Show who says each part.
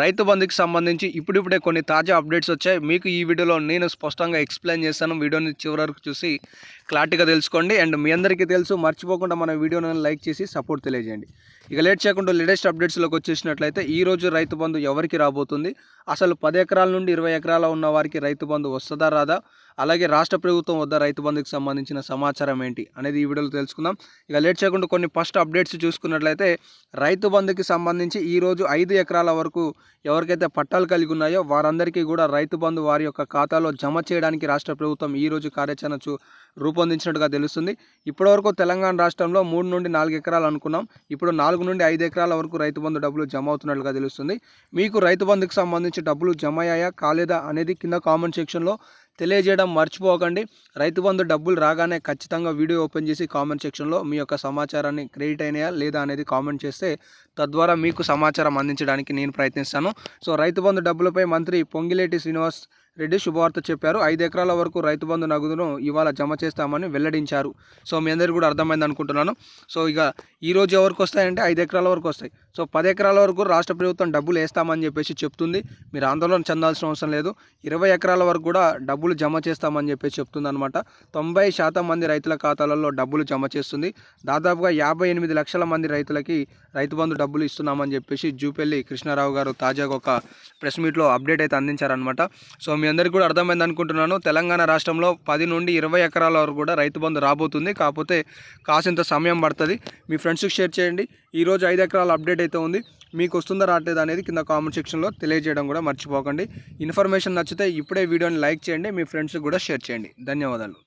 Speaker 1: రైతు బంధుకి సంబంధించి ఇప్పుడిప్పుడే కొన్ని తాజా అప్డేట్స్ వచ్చాయి. మీకు ఈ వీడియోలో నేను స్పష్టంగా ఎక్స్ప్లెయిన్ చేస్తాను. వీడియోని చివరి వరకు చూసి క్లారిటీగా తెలుసుకోండి. అండ్ మీ అందరికీ తెలుసు మర్చిపోకుండా మన వీడియోని లైక్ చేసి సపోర్ట్ తెలియజేయండి. ఇక లేట్ చేయకుండా లేటెస్ట్ అప్డేట్స్లోకి వచ్చేసినట్లయితే ఈరోజు రైతు బంధు ఎవరికి రాబోతుంది? అసలు పది ఎకరాల నుండి ఇరవై ఎకరాల ఉన్న వారికి రైతు బంధు వస్తుందా రాదా? అలాగే రాష్ట్ర ప్రభుత్వం వద్ద రైతు బంధుకి సంబంధించిన సమాచారం ఏంటి అనేది ఈ వీడియోలో తెలుసుకుందాం. ఇక లేట్ చేయకుండా కొన్ని ఫస్ట్ అప్డేట్స్ చూసుకున్నట్లయితే రైతు బంధుకి సంబంధించి ఈరోజు ఐదు ఎకరాల వరకు ఎవరికైతే పట్టాలు కలిగి ఉన్నాయో వారందరికీ కూడా రైతు బంధు వారి యొక్క ఖాతాలో జమ చేయడానికి రాష్ట్ర ప్రభుత్వం ఈరోజు కార్యాచరణ రూపొందించినట్టుగా తెలుస్తుంది. ఇప్పటివరకు తెలంగాణ రాష్ట్రంలో మూడు నుండి నాలుగు ఎకరాలు అనుకున్నాం. ఇప్పుడు నాలుగు నుండి ఐదు ఎకరాల వరకు రైతు బంధు డబ్బులు జమ అవుతున్నట్లుగా తెలుస్తుంది. మీకు రైతు బంధుకు సంబంధించి డబ్బులు జమ అయ్యాయా? కాలేదా? అనేది కింద కామెంట్ సెక్షన్లో తెలియజేయడం మర్చిపోకండి. రైతు బంధు డబ్బులు రాగానే ఖచ్చితంగా వీడియో ఓపెన్ చేసి కామెంట్ సెక్షన్లో మీ యొక్క సమాచారాన్ని క్రెడిట్ అయినాయా లేదా అనేది కామెంట్ చేస్తే తద్వారా మీకు సమాచారం అందించడానికి నేను ప్రయత్నిస్తాను. సో రైతు బంధు డబ్బులపై మంత్రి పొంగిలేటి శ్రీనివాస్ రెడ్డి శుభవార్త చెప్పారు. ఐదు ఎకరాల వరకు రైతు బంధు నగదును ఇవాళ జమ చేస్తామని వెల్లడించారు. సో మీ అందరికీ కూడా అర్థమైంది అనుకుంటున్నాను. సో ఇక ఈ రోజు ఎవరికి వస్తాయంటే ఐదు ఎకరాల వరకు వస్తాయి. సో పది ఎకరాల వరకు రాష్ట్ర ప్రభుత్వం డబ్బులు వేస్తామని చెప్పేసి చెప్తుంది. మీరు ఆందోళన చెందాల్సిన అవసరం లేదు. ఇరవై ఎకరాల వరకు కూడా డబ్బులు జమ చేస్తామని చెప్పేసి చెప్తుంది అనమాట తొంభై శాతం మంది రైతుల ఖాతాలలో డబ్బులు జమ చేస్తుంది. దాదాపుగా యాభై ఎనిమిది లక్షల మంది రైతులకి రైతు బంధు డబ్బులు ఇస్తున్నామని చెప్పేసి జూపల్లి కృష్ణారావు గారు తాజాగా ఒక ప్రెస్ మీట్లో అప్డేట్ అయితే అందించారనమాట సో మీ అందరికీ కూడా అర్థమైంది అనుకుంటున్నాను. తెలంగాణ రాష్ట్రంలో పది నుండి ఇరవై ఎకరాల వరకు కూడా రైతు బంధు రాబోతుంది. కాకపోతే కాసింత సమయం పడుతుంది. మీ ఫ్రెండ్స్కి షేర్ చేయండి. ఈరోజు ఐదు ఎకరాల అప్డేట్ అయితే ఉంది. మీకు వస్తుందా రావట్లేదు అనేది కింద కామెంట్ సెక్షన్లో తెలియజేయడం కూడా మర్చిపోకండి. ఇన్ఫర్మేషన్ నచ్చితే ఇప్పుడే వీడియోని లైక్ చేయండి. మీ ఫ్రెండ్స్కి కూడా షేర్ చేయండి. ధన్యవాదాలు.